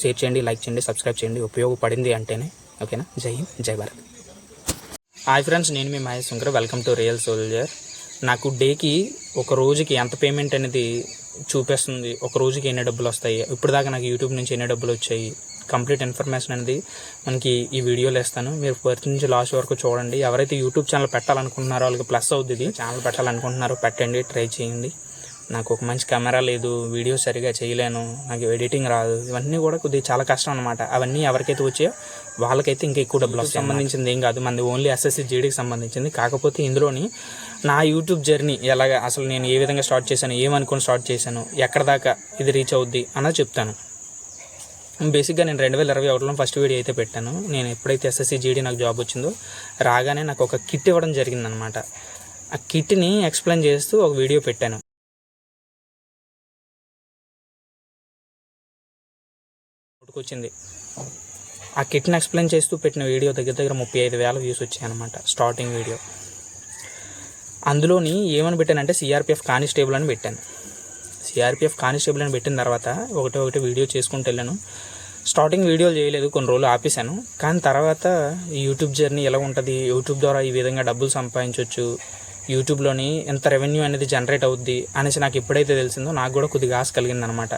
Share చేయండి like చేయండి subscribe చేయండి. ఉపయోగపడింది అంటేనే ఓకేనా జై హింద్ జై భారత్. హాయ్ ఫ్రెండ్స్ నేను మీ Mahesh Shankar. Welcome to real soldier నాకు డేకి ఒక రోజుకి ఎంత పేమెంట్ అనేది చూపిస్తుంది? ఒక రోజుకి ఎన్ని డబ్బులు వస్తాయి? ఇప్పుడు దాకా నాకు యూట్యూబ్ నుంచి ఎన్ని డబ్బులు వచ్చాయి? కంప్లీట్ ఇన్ఫర్మేషన్ అనేది మనకి ఈ వీడియోలో ఇస్తాను. మీరు ఫస్ట్ నుంచి లాస్ట్ వరకు చూడండి. ఎవరైతే యూట్యూబ్ ఛానల్ పెట్టాలనుకుంటున్నారో వాళ్ళకి ప్లస్ అవుతుంది ఇది. ఛానల్ పెట్టాలనుకుంటున్నారో పెట్టండి ట్రై చేయండి. నాకు ఒక మంచి కెమెరా లేదు వీడియో సరిగా చేయలేను నాకు ఎడిటింగ్ రాదు ఇవన్నీ కూడా కొద్దిగా చాలా కష్టం అనమాట అవన్నీ ఎవరికైతే వచ్చాయో వాళ్ళకైతే ఇంకా ఎక్కువ డబ్బులు సంబంధించింది ఏం కాదు మనది ఓన్లీ ఎస్ఎస్సి జీడీకి సంబంధించింది. కాకపోతే ఇందులోని నా యూట్యూబ్ జర్నీ ఎలాగ అసలు నేను ఏ విధంగా స్టార్ట్ చేశాను ఏమనుకుని స్టార్ట్ చేశాను ఎక్కడ దాకా ఇది రీచ్ అవుద్ది అన్నది చెప్తాను. బేసిక్గా నేను రెండు వేల ఇరవై ఒకటిలో ఫస్ట్ వీడియో అయితే పెట్టాను. నేను ఎప్పుడైతే ఎస్ఎస్సి జీడీ నాకు జాబ్ వచ్చిందో రాగానే నాకు ఒక కిట్ ఇవ్వడం జరిగిందనమాట ఆ కిట్ని ఎక్స్ప్లెయిన్ చేస్తూ ఒక వీడియో పెట్టాను. వచ్చింది ఆ కిట్ని ఎక్స్ప్లెయిన్ చేస్తూ పెట్టిన వీడియో దగ్గర దగ్గర ముప్పై ఐదు వేల వ్యూస్ వచ్చాయన్నమాట స్టార్టింగ్ వీడియో అందులోని ఏమని పెట్టానంటే సిఆర్పిఎఫ్ కానిస్టేబుల్ అని పెట్టాను. సిఆర్పిఎఫ్ కానిస్టేబుల్ అని పెట్టిన తర్వాత ఒకటి ఒకటి వీడియో చేసుకుంటూ వెళ్ళాను. స్టార్టింగ్ వీడియోలు చేయలేదు కొన్ని రోజులు ఆపేశాను. కానీ తర్వాత ఈ యూట్యూబ్ జర్నీ ఎలా ఉంటుంది? యూట్యూబ్ ద్వారా ఈ విధంగా డబ్బులు సంపాదించవచ్చు యూట్యూబ్లోని ఎంత రెవెన్యూ అనేది జనరేట్ అవుద్ది అనేసి నాకు ఎప్పుడైతే తెలిసిందో నాకు కూడా కొద్దిగా ఆశ కలిగిందనమాట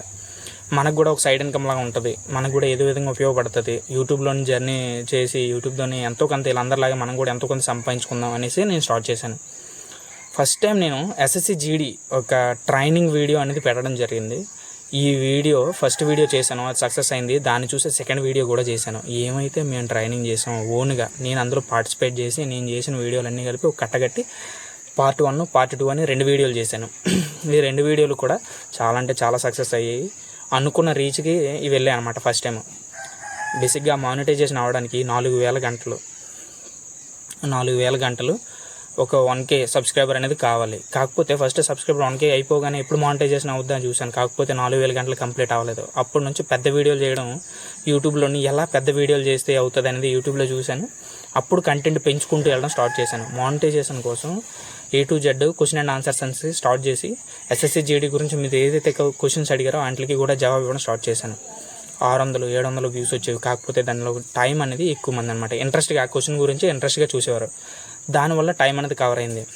మనకు కూడా ఒక సైడ్ ఇన్కమ్ లాగా ఉంటుంది. మనకు కూడా ఏదో విధంగా ఉపయోగపడుతుంది. యూట్యూబ్లోని జర్నీ చేసి యూట్యూబ్లోని ఎంతో కొంత వీళ్ళందరిలాగా మనం కూడా ఎంతో కొంత సంపాదించుకుందాం అనేసి నేను స్టార్ట్ చేశాను. ఫస్ట్ టైం నేను ఎస్ఎస్సి జీడీ ఒక ట్రైనింగ్ వీడియో అనేది పెట్టడం జరిగింది. ఈ వీడియో ఫస్ట్ వీడియో చేశాను. అది సక్సెస్ అయింది. దాన్ని చూసి సెకండ్ వీడియో కూడా చేశాను. ఏమైతే మేము ట్రైనింగ్ చేసామో ఓన్గా నేను అందులో పార్టిసిపేట్ చేసి నేను చేసిన వీడియోలన్నీ కలిపి ఒక కట్టగట్టి పార్ట్ వన్ పార్ట్ టూ అని రెండు వీడియోలు చేశాను. ఈ రెండు వీడియోలు కూడా చాలా అంటే చాలా సక్సెస్ అయ్యాయి. అనుకున్న రీచ్కి ఇవి వెళ్ళాయి అనమాట ఫస్ట్ టైం బేసిక్గా మానిటైజేషన్ అవ్వడానికి నాలుగు వేల గంటలు నాలుగు వేల గంటలు ఒక వన్ కే సబ్స్క్రైబర్ అనేది కావాలి. కాకపోతే ఫస్ట్ సబ్స్క్రైబర్ వన్ కే అయిపోగానే ఎప్పుడు మానిటైజేషన్ అవుద్దని చూశాను. కాకపోతే నాలుగు వేల గంటలు కంప్లీట్ అవ్వలేదు. అప్పటి నుంచి పెద్ద వీడియోలు చేయడం యూట్యూబ్లోని ఎలా పెద్ద వీడియోలు చేస్తే అవుతుంది అనేది యూట్యూబ్లో చూశాను. అప్పుడు కంటెంట్ పెంచుకుంటూ వెళ్ళడం స్టార్ట్ చేశాను. మానిటైజేషన్ కోసం A to Z question and answers అనేసి స్టార్ట్ చేసి ఎస్ఎస్సి జీడీ గురించి మీరు ఏదైతే క్వశ్చన్స్ అడిగారో వాటికి కూడా జవాబు ఇవ్వడం స్టార్ట్ చేశాను. ఆరు వందలు ఏడు వందలు వ్యూస్ వచ్చేవి. కాకపోతే దానిలో టైం అనేది ఎక్కువ మంది అనమాట ఇంట్రెస్ట్గా ఆ క్వశ్చన్ గురించి ఇంట్రెస్ట్గా చూసేవారు. దానివల్ల టైం అనేది కవర్ అయింది.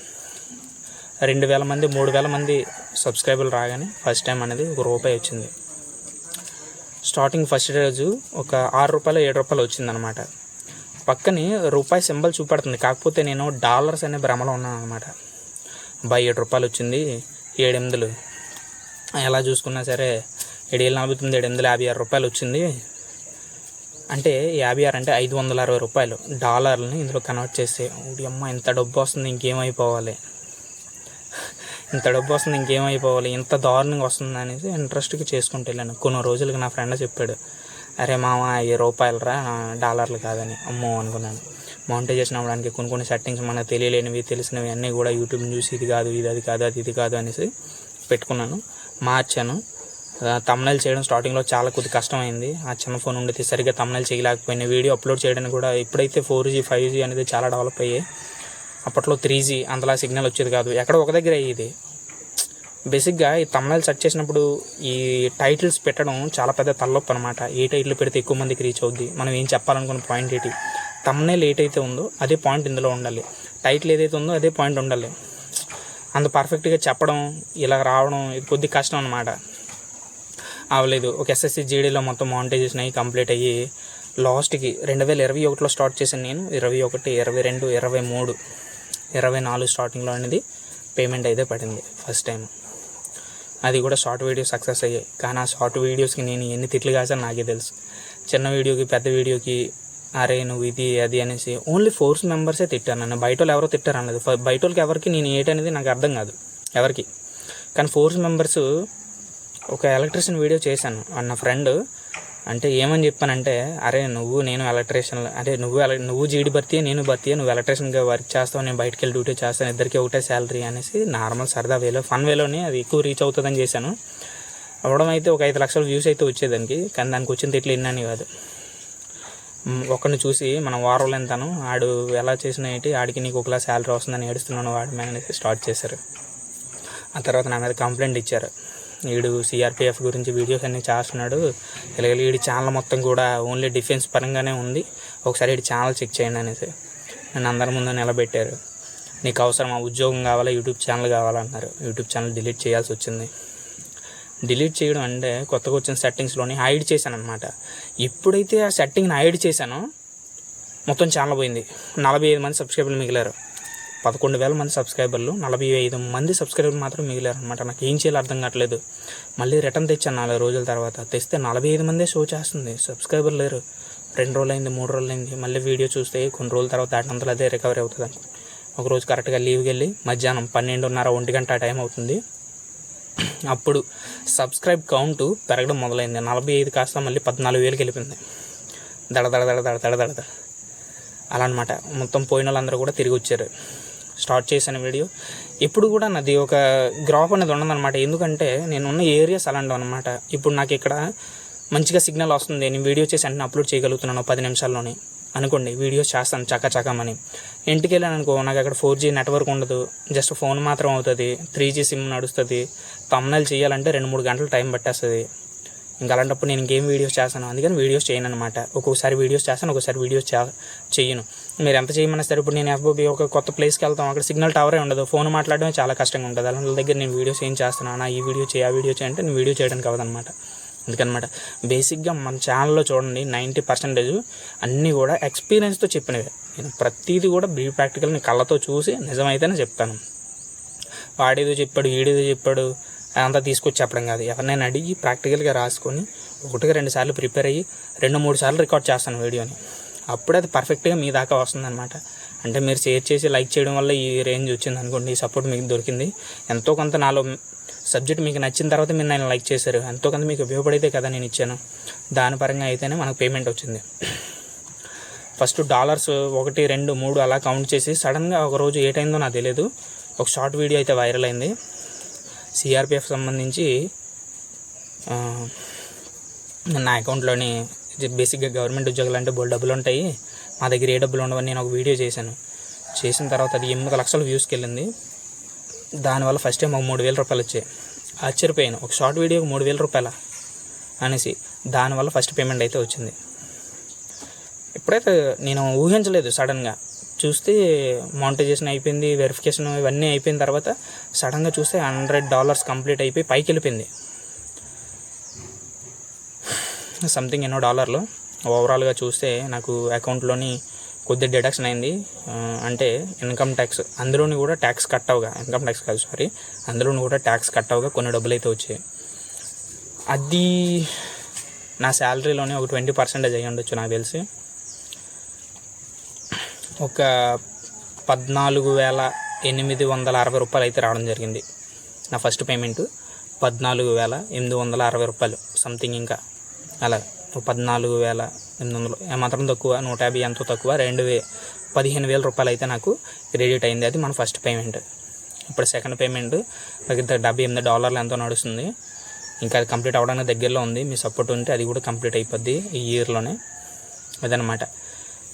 రెండు వేల మంది మూడు వేల మంది సబ్స్క్రైబర్లు రాగానే ఫస్ట్ టైం అనేది ఒక రూపాయి వచ్చింది. స్టార్టింగ్ ఫస్ట్ రోజు ఒక ఆరు రూపాయలు ఏడు రూపాయలు వచ్చిందనమాట పక్కనే రూపాయి సింబల్ చూపెడుతుంది. కాకపోతే నేను డాలర్స్ అనే భ్రమలో ఉన్నాను అనమాట బై ఏడు రూపాయలు వచ్చింది ఏడెనిమిదిలు. ఎలా చూసుకున్నా సరే ఏడు వేల నలభై తొమ్మిది ఏడు ఎనిమిది యాభై ఆరు రూపాయలు వచ్చింది. అంటే యాభై ఆరు అంటే ఐదు వందల అరవై రూపాయలు డాలర్లని ఇందులో కన్వర్ట్ చేస్తే అమ్మ ఇంత డబ్బు వస్తుంది ఇంకేమైపోవాలి? ఇంత డబ్బు వస్తుంది ఇంకేమైపోవాలి? ఇంత దారుణంగా వస్తుంది అనేసి ఇంట్రెస్ట్గా చేసుకుంటూ వెళ్ళాను. కొన్ని రోజులకి నా ఫ్రెండ్ చెప్పాడు అరే మామ ఈ రూపాయలు రా డాలర్లు కాదని. అమ్మో అనుకున్నాను. మౌంటైజేషన్ అవ్వడానికి కొన్ని కొన్ని సెట్టింగ్స్ మనకు తెలియలేనివి తెలిసినవి అన్నీ కూడా యూట్యూబ్ చూసి ఇది కాదు ఇది అది కాదు అది ఇది కాదు అనేసి పెట్టుకున్నాను. మార్చాను. తమ్నైల్ చేయడం స్టార్టింగ్లో చాలా కొద్ది కష్టమైంది. ఆ చిన్న ఫోన్ ఉండేది సరిగ్గా తమ్నైల్ చేయలేకపోయినా వీడియో అప్లోడ్ చేయడానికి కూడా ఇప్పుడైతే ఫోర్ జీ ఫైవ్ జీ అనేది చాలా డెవలప్ అయ్యాయి. అప్పట్లో త్రీ జీ అంతలా సిగ్నల్ వచ్చేది కాదు. ఎక్కడ ఒక దగ్గర అయ్యేది బేసిక్గా ఈ తమ్నైల్ సెర్చ్ చేసినప్పుడు ఈ టైటిల్స్ పెట్టడం చాలా పెద్ద తలనొప్పి అనమాట ఏ టైటిల్ పెడితే ఎక్కువ మందికి రీచ్ అవుద్ది? మనం ఏం చెప్పాలనుకున్న పాయింట్ ఏంటి? తమ్నైల్ ఏటైతే ఉందో అదే పాయింట్ ఇందులో ఉండాలి. టైటిల్ ఏదైతే ఉందో అదే పాయింట్ ఉండాలి. అంత పర్ఫెక్ట్గా చెప్పడం ఇలా రావడం ఇది కొద్ది కష్టం అనమాట అవ్వలేదు. ఒక ఎస్ఎస్సి జీడీలో మొత్తం మానిటైజేషన్ అయ్యి కంప్లీట్ అయ్యి లాస్ట్కి రెండు వేల ఇరవై ఒకటిలో స్టార్ట్ చేశాను నేను. ఇరవై ఒకటి ఇరవై రెండు ఇరవై మూడు ఇరవై నాలుగు స్టార్టింగ్లో అనేది పేమెంట్ అయితే పడింది ఫస్ట్ టైం అది కూడా షార్ట్ వీడియో సక్సెస్ అయ్యాయి. కానీ ఆ షార్ట్ వీడియోస్కి నేను ఎన్ని తిట్లు కాసాను నాకే తెలుసు. చిన్న వీడియోకి పెద్ద వీడియోకి అరే నువ్వు ఇది అది అనేసి ఓన్లీ ఫోర్స్ మెంబర్సే తిట్టాను నన్ను. బయట వాళ్ళు ఎవరో తిట్టారు అనలేదు బయట వాళ్ళకి ఎవరికి నేను ఏటనేది నాకు అర్థం కాదు. ఎవరికి? కానీ ఫోర్స్ మెంబర్స్ ఒక ఎలక్ట్రీషియన్ వీడియో చేశాను. అన్న ఫ్రెండ్ అంటే ఏమని చెప్పానంటే అరే నువ్వు నేను ఎలక్ట్రీషియన్ అంటే నువ్వు ఎల- నువ్వు జీడి భర్తీ నేను భర్తీ నువ్వు ఎలక్ట్రీషియన్గా వర్క్ చేస్తావు నేను బయటకు వెళ్ళి డ్యూటీ చేస్తాను ఇద్దరికి ఒకటే శాలరీ అనేసి నార్మల్ సరదా వేలో ఫన్ వేలోనే అది ఎక్కువ రీచ్ అవుతుందని చేశాను. అవ్వడం అయితే ఒక ఐదు లక్షల వ్యూస్ అయితే వచ్చేదానికి కానీ దానికి వచ్చిన తిట్లు ఇన్నాను కాదు. ఒకరిని చూసి మనం వారంలో ఎంతను ఆడు ఎలా చేసిన ఏంటి ఆడికి నీకు ఒకలా శాలరీ వస్తుందని ఏడుస్తున్నాను వాడి మేనేజ్ స్టార్ట్ చేశారు. ఆ తర్వాత నా మీద కంప్లైంట్ ఇచ్చారు. వీడు సిఆర్పిఎఫ్ గురించి వీడియోస్ అన్నీ చేస్తున్నాడు. ఇలాగే వీడి ఛానల్ మొత్తం కూడా ఓన్లీ డిఫెన్స్ పరంగానే ఉంది. ఒకసారి వీడి ఛానల్ చెక్ చేయండి అనేసి నన్ను అందరి ముందు నిలబెట్టారు. నీకు అవసరం ఆ ఉద్యోగం కావాలా? యూట్యూబ్ ఛానల్ కావాలన్నారు యూట్యూబ్ ఛానల్ డిలీట్ చేయాల్సి వచ్చింది. డిలీట్ చేయడం అంటే కొత్తగా వచ్చిన సెట్టింగ్స్లోని హైడ్ చేశాను అనమాట ఎప్పుడైతే ఆ సెట్టింగ్ని హైడ్ చేశానో. మొత్తం ఛానల్ పోయింది. నలభై ఐదు మంది సబ్స్క్రైబర్లు మిగిలారు. పదకొండు వేల మంది సబ్స్క్రైబర్లు నలభై ఐదు మంది సబ్స్క్రైబర్లు మాత్రం మిగిలారు అనమాట నాకు ఏం చేయాలో అర్థం కావట్లేదు. మళ్ళీ రిటర్న్ తెచ్చాను నాలుగు రోజుల తర్వాత. తెస్తే నలభై ఐదు మందే షో చేస్తుంది. సబ్స్క్రైబర్ లేరు. రెండు రోజులు అయింది మూడు రోజులు అయింది మళ్ళీ వీడియో చూస్తే కొన్ని రోజుల తర్వాత దాటినంతలో అదే రికవరీ అవుతుంది. అనుకో ఒకరోజు కరెక్ట్గా లీవ్కి వెళ్ళి మధ్యాహ్నం పన్నెండున్నర ఒంటి గంట ఆ టైం అవుతుంది. అప్పుడు సబ్స్క్రైబ్ కౌంటు పెరగడం మొదలైంది. నలభై ఐదు కాస్త మళ్ళీ పద్నాలుగు వేలకి వెళ్ళిపోయింది. దడ దడ దడ దడ దడ దడ దడ. అలా అనమాట మొత్తం పోయిన వాళ్ళందరూ కూడా తిరిగి వచ్చారు. స్టార్ట్ చేశాను వీడియో. ఇప్పుడు కూడా నాది ఒక గ్రాఫ్ అనేది ఉండదన్నమాట ఎందుకంటే నేను ఉన్న ఏరియాస్ అలాంటివి అనమాట ఇప్పుడు నాకు ఇక్కడ మంచిగా సిగ్నల్ వస్తుంది. నేను వీడియో చేసి వెంటనే అప్లోడ్ చేయగలుగుతున్నాను పది నిమిషాల్లోనే. అనుకోండి వీడియోస్ చేస్తాను చక్క ఇంటికి వెళ్ళాను అనుకో నాకు అక్కడ ఫోర్ జీ నెట్వర్క్ ఉండదు. జస్ట్ ఫోన్ మాత్రం అవుతుంది. త్రీ జీ సిమ్ నడుస్తుంది. తమ్నల్ చేయాలంటే రెండు మూడు గంటలు టైం పట్టేస్తుంది. ఇంకా అలాంటప్పుడు నేను ఇంకేం వీడియోస్ చేస్తాను? అందుకని వీడియోస్ చేయను అనమాట ఒక్కొక్కసారి వీడియోస్ చేస్తాను ఒకసారి వీడియోస్ చే చెయ్యను మీరు ఎంత చేయమన్నా సరే ఇప్పుడు నేను ఎఫ్ఓబి ఒక కొత్త ప్లేస్కి వెళ్తాం. అక్కడ సిగ్నల్ టవరే ఉండదు. ఫోన్ మాట్లాడడమే చాలా కష్టంగా ఉంటుంది. అలాంటి దగ్గర నేను వీడియోస్ ఏం చేస్తున్నాను ఈ వీడియో చేయి ఆ వీడియో చేయంటే నేను వీడియో చేయడానికి అవ్వదన్నమాట. అందుకనమాట. బేసిక్గా మన ఛానల్లో చూడండి నైంటీ పర్సెంటేజ్ అన్నీ కూడా ఎక్స్పీరియన్స్తో చెప్పినవే. నేను ప్రతిదీ కూడా బీ ప్రాక్టికల్ని కళ్ళతో చూసి నిజమైతేనే చెప్తాను. వాడేదో చెప్పాడు వీడేదో చెప్పాడు అదంతా తీసుకొచ్చి చెప్పడం కాదు. ఎవరినైనా అడిగి ప్రాక్టికల్గా రాసుకొని ఒకటిగా రెండు సార్లు ప్రిపేర్ అయ్యి రెండు మూడు సార్లు రికార్డ్ చేస్తాను వీడియోని. అప్పుడు అది పర్ఫెక్ట్గా మీ దాకా వస్తుందన్నమాట. అంటే మీరు షేర్ చేసి లైక్ చేయడం వల్ల ఈ రేంజ్ వచ్చింది అనుకోండి ఈ సపోర్ట్ మీకు దొరికింది. ఎంతో కొంత నాలో సబ్జెక్ట్ మీకు నచ్చిన తర్వాత మీరు నేను లైక్ చేశారు. ఎంతో కొంత మీకు ఉపయోగపడితే కదా నేను ఇచ్చాను. దాని పరంగా అయితేనే మనకు పేమెంట్ వచ్చింది. ఫస్ట్ డాలర్స్ ఒకటి రెండు మూడు అలా కౌంట్ చేసి సడన్గా ఒక రోజు ఏ టైందో నాకు తెలియదు ఒక షార్ట్ వీడియో అయితే వైరల్ అయింది. సిఆర్పిఎఫ్ సంబంధించి నా అకౌంట్లోని బేసిక్గా గవర్నమెంట్ ఉద్యోగాలు అంటే బోల్ డబ్బులు ఉంటాయి. మా దగ్గర ఏ డబ్బులు ఉండవని నేను ఒక వీడియో చేశాను. చేసిన తర్వాత అది ఎనిమిది లక్షల వ్యూస్కి వెళ్ళింది. దానివల్ల ఫస్ట్ టైం ఒక మూడు వేల రూపాయలు వచ్చాయి. ఆశ్చర్యపోయాను. ఒక షార్ట్ వీడియోకి మూడు వేల రూపాయల? అనేసి. దానివల్ల ఫస్ట్ పేమెంట్ అయితే వచ్చింది. ఎప్పుడైతే నేను ఊహించలేదు సడన్గా. చూస్తే మానిటైజేషన్ అయిపోయింది వెరిఫికేషన్ ఇవన్నీ అయిపోయిన తర్వాత సడన్గా చూస్తే హండ్రెడ్ డాలర్స్ కంప్లీట్ అయిపోయి పైకి వెళ్ళిపోయింది. సంథింగ్ ఎన్నో డాలర్లు ఓవరాల్గా చూస్తే నాకు అకౌంట్లోని కొద్ది డిడక్షన్ అయింది. అంటే ఇన్కమ్ ట్యాక్స్ అందులోని కూడా ట్యాక్స్ కట్ అవగా ఇన్కమ్ ట్యాక్స్ కాదు సారీ అందులోని కూడా ట్యాక్స్ కట్ అవగా కొన్ని డబ్బులు అయితే వచ్చాయి. అది నా శాలరీలోనే ఒక ట్వంటీ పర్సెంటేజ్ అయ్యి ఉండొచ్చు నాకు తెలిసి. ఒక పద్నాలుగు వేల ఎనిమిది వందల అరవై రూపాయలు అయితే రావడం జరిగింది. నా ఫస్ట్ పేమెంట్ పద్నాలుగు వేల ఎనిమిది వందల అరవై రూపాయలు సంథింగ్ ఇంకా. అలా పద్నాలుగు వేల ఎనిమిది వందలు. ఏమాత్రం తక్కువ నూట యాభై ఎంతో తక్కువ రెండు వే పదిహేను వేల రూపాయలు అయితే నాకు క్రెడిట్ అయింది. అది మన ఫస్ట్ పేమెంట్. ఇప్పుడు సెకండ్ పేమెంట్ దగ్గర డెబ్బై ఎనిమిది డాలర్లు ఎంతో నడుస్తుంది. ఇంకా అది కంప్లీట్ అవ్వడానికి దగ్గరలో ఉంది. మీ సపోర్ట్ ఉంటే అది కూడా కంప్లీట్ అయిపోద్ది ఈ ఇయర్లోనే. అదనమాట.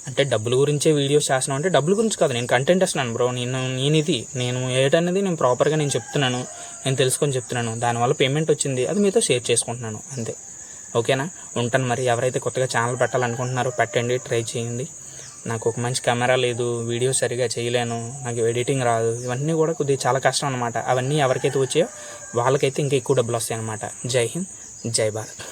అంటే డబ్బుల గురించే వీడియోస్ చేస్తున్నాను అంటే డబ్బుల గురించి కాదు. నేను కంటెంట్ వేస్తున్నాను బ్రో. నేను నేను ఇది. నేను ఏటనేది నేను ప్రాపర్గా నేను చెప్తున్నాను. నేను తెలుసుకొని చెప్తున్నాను. దానివల్ల పేమెంట్ వచ్చింది. అది మీతో షేర్ చేసుకుంటున్నాను. అంతే. ఓకేనా? ఉంటాను మరి. ఎవరైతే కొత్తగా ఛానల్ పెట్టాలనుకుంటున్నారో పెట్టండి ట్రై చేయండి. నాకు ఒక మంచి కెమెరా లేదు వీడియో సరిగా చేయలేను నాకు ఎడిటింగ్ రాదు. ఇవన్నీ కూడా కొద్దిగా చాలా కష్టం అనమాట అవన్నీ ఎవరికైతే వచ్చాయో వాళ్ళకైతే ఇంకా ఎక్కువ డబ్బులు వస్తాయి అనమాట జై హింద్ జై భారత్.